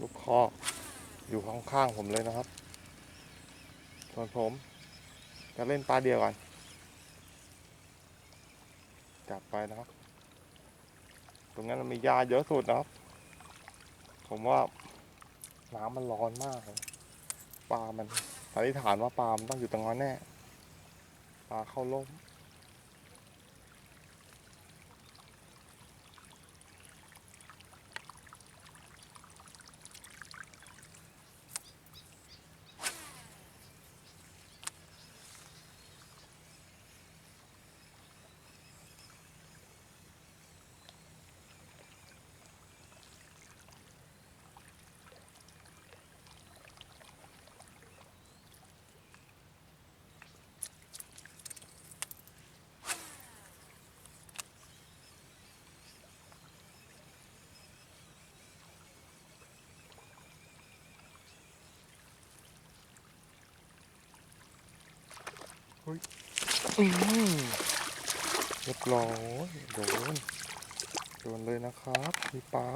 ลูกคออยู่ข้างๆผมเลยนะครับส่วนผมจะเล่นปลาเดียวกันจับไปนะครับ ตรงนั้นมันมียาเยอะสุดนะครับ ผมว่าน้ำมันร้อนมากปลามันสันนิษฐานว่าปลามันต้องอยู่ตรงนั้นแน่ปลาเข้าร่ม อืมเรียบร้อยโดนโดนเลยนะครับมีปลา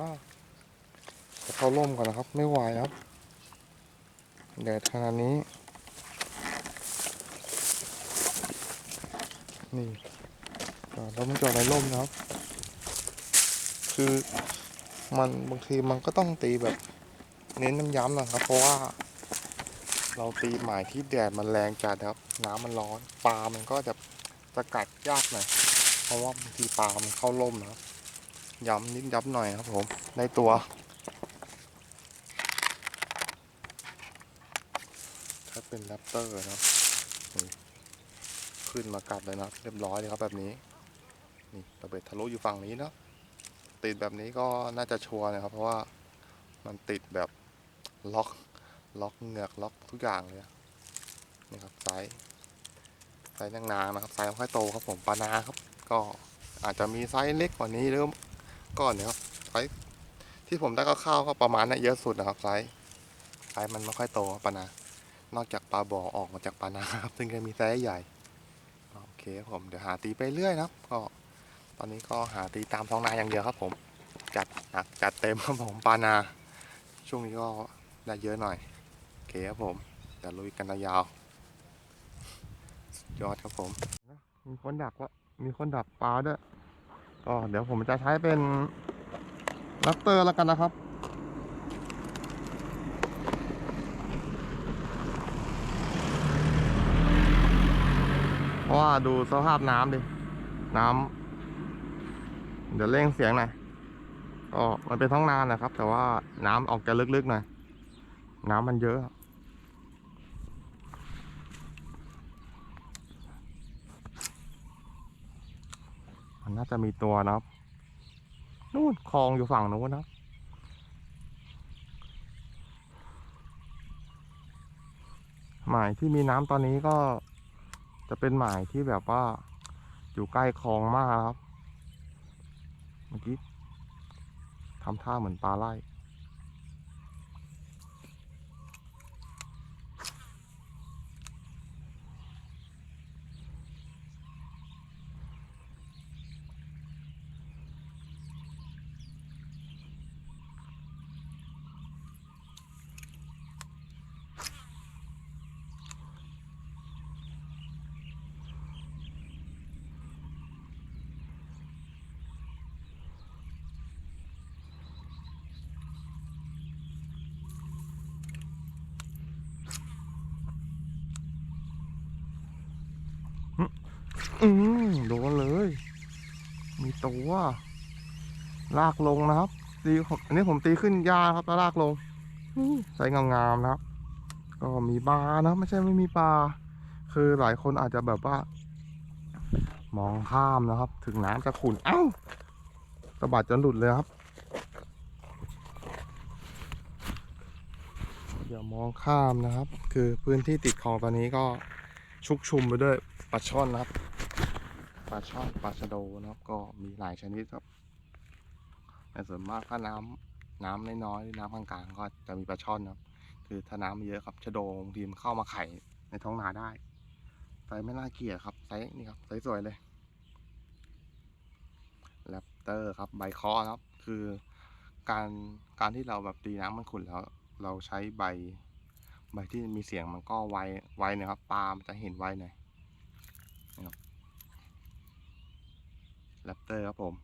จะเข้าร่มก่อนนะครับ ไม่ไหวครับแดดขนาดนี้ นี่เราไม่จอดในร่มนะครับ คือมันบางทีมันก็ต้องตีแบบ เน้นน้ำย้ำนะครับ เพราะว่า เราตีหมายที่แดดมันแรงจัดครับ น้ำมันร้อนปลามันก็จะสกัดยากหน่อยเพราะว่าบางทีปลามันเข้าร่มนะครับย้ำนิดย้ำหน่อยครับผมในตัวถ้าเป็นแรปเตอร์นะครับขึ้นมากัดเลยนะเรียบร้อยเลยครับแบบนี้นี่ระเบิดทะลุอยู่ฝั่งนี้นะติดแบบนี้ก็น่าจะชัวร์นะครับ เพราะว่ามันติดแบบล็อก ล็อกเหงือกล็อกทุกอย่างเลยอะนี่ครับไซส์ไซส์นางๆนะครับไซส์ค่อยโตครับผมปลานาครับ ก็อาจจะมีไซส์เล็กกว่านี้หรือก่อนนะครับไซส์ที่ผมได้คร่าวๆก็ประมาณนั้นเยอะสุดนะครับไซส์ไซส์มันไม่ค่อยโตครับปลานา นอกจากปลาบ่อออกมาจากปลานาครับซึ่งจะมีไซส์ใหญ่โอเคครับผมเดี๋ยวหาตีไปเรื่อยนะครับ ก็ตอนนี้ก็หาตีตามท้องนาอย่างเดียวครับ ผมจัดหนักจัดเต็มครับผมปลานา ช่วงนี้ก็ได้เยอะหน่อย เคครับผมเดี๋ยวลุยกันยาวยอดครับผม มีคนดักว่ามีคนดักปลาด้วยก็เดี๋ยวผมจะใช้เป็นลัตเตอร์แล้วกันนะครับเพราะว่าดูสภาพน้ำดิ น้ำเดี๋ยวเร่งเสียงหน่อยก็มันเป็นท้องนานนะครับ แต่ว่าน้ำออกจะลึกๆหน่อยน้ำมันเยอะ น่าจะมีตัวนะครับ นู่นคลองอยู่ฝั่งนู้นนะครับหมายที่มีน้ำตอนนี้ก็จะเป็นหมายที่แบบว่าอยู่ใกล้คลองมากครับ เมื่อกี้ทำท่าเหมือนปลาไล่ อืมโดนเลย มีตัวลากลงนะครับตีอันนี้ผมตีขึ้นยาครับแล้วลากลงนี่ใส่งามๆนะครับ ก็มีปลานะ ไม่ใช่ไม่มีปลาคือหลายคนอาจจะแบบว่า มองข้ามนะครับ ถึงน้ำจะขุ่นเอ้าสะบัดจนหลุดเลยครับอย่ามองข้ามนะครับ คือพื้นที่ติดคลองตอนนี้ก็ชุกชุมไปด้วยปลาช่อนนะครับ ปลาช่อนปลาชะโดนะครับ ก็มีหลายชนิดครับแต่ส่วนมากถ้าน้ำน้ำน้อยๆน้ำกลางๆก็จะมีปลาช่อนนะครับ คือถ้าน้ำไม่เยอะครับชะโดบางทีมนเข้ามาไข่ในท้องนาได้ไซส์ไม่น่าเกลียดครับไซส์นี่ครับไซส์สวยเลยแรปเตอร์ครับใบคอครับ คือการการที่เราแบบตีน้ำมันขุ่นแล้ว เราใช้ใบใบที่มีเสียงมันก็ไวไวนะครับปลามันจะเห็นไวหน่อยนะครับ แรปเตอร์ครับผม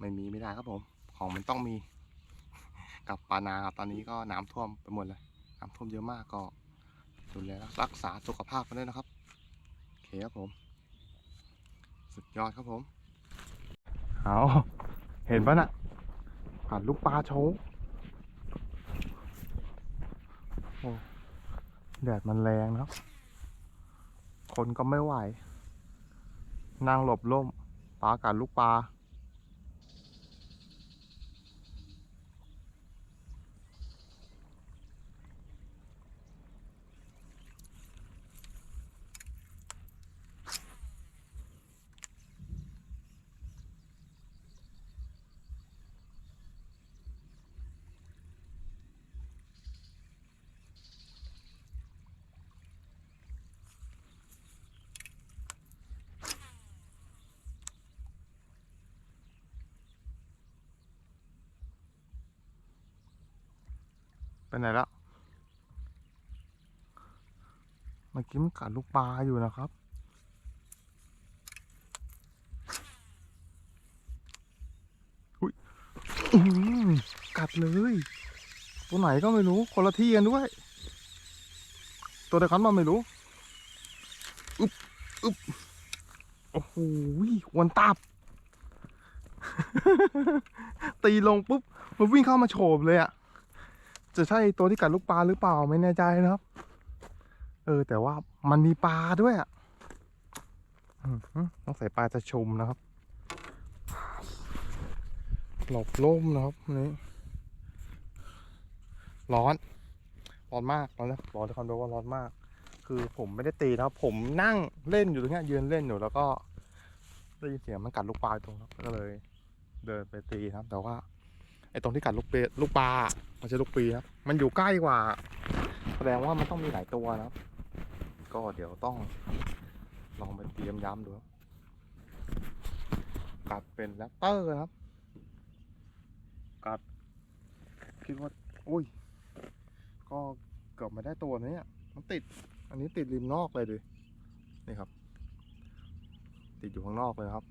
ไม่มีไม่ได้ครับผม ของมันต้องมี กับปานาครับตอนนี้ก็น้ำท่วมไปหมดเลยน้ำท่วมเยอะมากก็ดูแลรักษาสุขภาพกันด้วยนะครับโอเคครับผม สุดยอดครับผมเอาเห็นปะน่ะกัดลูกปลาโชว์แดดมันแรงนะครับ คนก็ไม่ไหว นั่งหลบร่ม ปลากัดลูกปลา ไปไหนแล้วเมื่อกี้มันกัดลูกปลาอยู่นะครับ อุ้ยกัดเลย ตัวไหนก็ไม่รู้ คนละที่กันด้วย ตัวเดียวกันมาไม่รู้ อึบอึบโอ้โหวันตับ ตีลงปุ๊บ มันวิ่งเข้ามาโฉบเลยอะ จะใช่ตัวที่กัดลูกปลาหรือเปล่าไม่แน่ใจนะครับ เออ แต่ว่ามันมีปลาด้วยอะต้องใส่ปลาจะชมนะครับ หลบล่มนะครับนนี้ร้อน ร้อนมากร้อนนะร้อนที่คอนโดว่าร้อนมาก คือผมไม่ได้ตีนะครับ ผมนั่งเล่นอยู่ตรงนี้ยืนเล่นอยู่แล้วก็ได้ยินเสียงมันกัดลูกปลาตรงนั้นก็เลย เดินไปตีนะครับ แต่ว่า ตรงที่กัดลูกเปลูกปลามันจะลูกปีครับ มันอยู่ใกล้กว่า แสดงว่ามันต้องมีหลายตัวนะครับ ก็เดี๋ยวต้อง ลองไปเตรียมย้ำดูกัดเป็นแรปเตอร์ครับ กัด คิดว่า อุ้ย ก็เกือบม่ได้ตัวนี้มันติด อันนี้ติดริมนอกเลยดินี่ครับ ติดอยู่ข้างนอกเลยครับ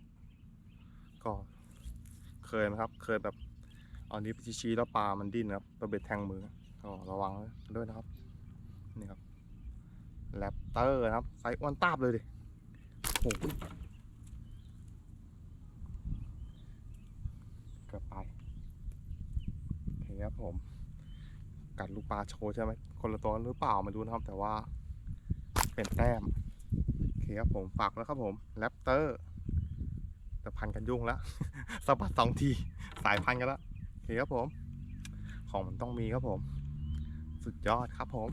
ก็เคยไหมครับ เคยแบบ เอานี้ไปชี้แล้วปลามันดิ้นครับตัวเบ็ดแทงมือก็ระวังด้วยนะครับ นี่ครับแรปเตอร์นะครับไซส์อ้วนตาบเลยดิโอ้โหเกือบไปโอเคครับผม กัดลูกปลาโชว์ใช่ไหมคนละตัวหรือเปล่ามาดูนะครับ แต่ว่าเป็นแต้มโอเคครับผมฝากแล้วครับผมแรปเตอร์แต่พันกันยุ่งแล้วสะบัดสองที สายพันกันแล้ว นี่ครับผม ของมันต้องมีครับผม สุดยอดครับผม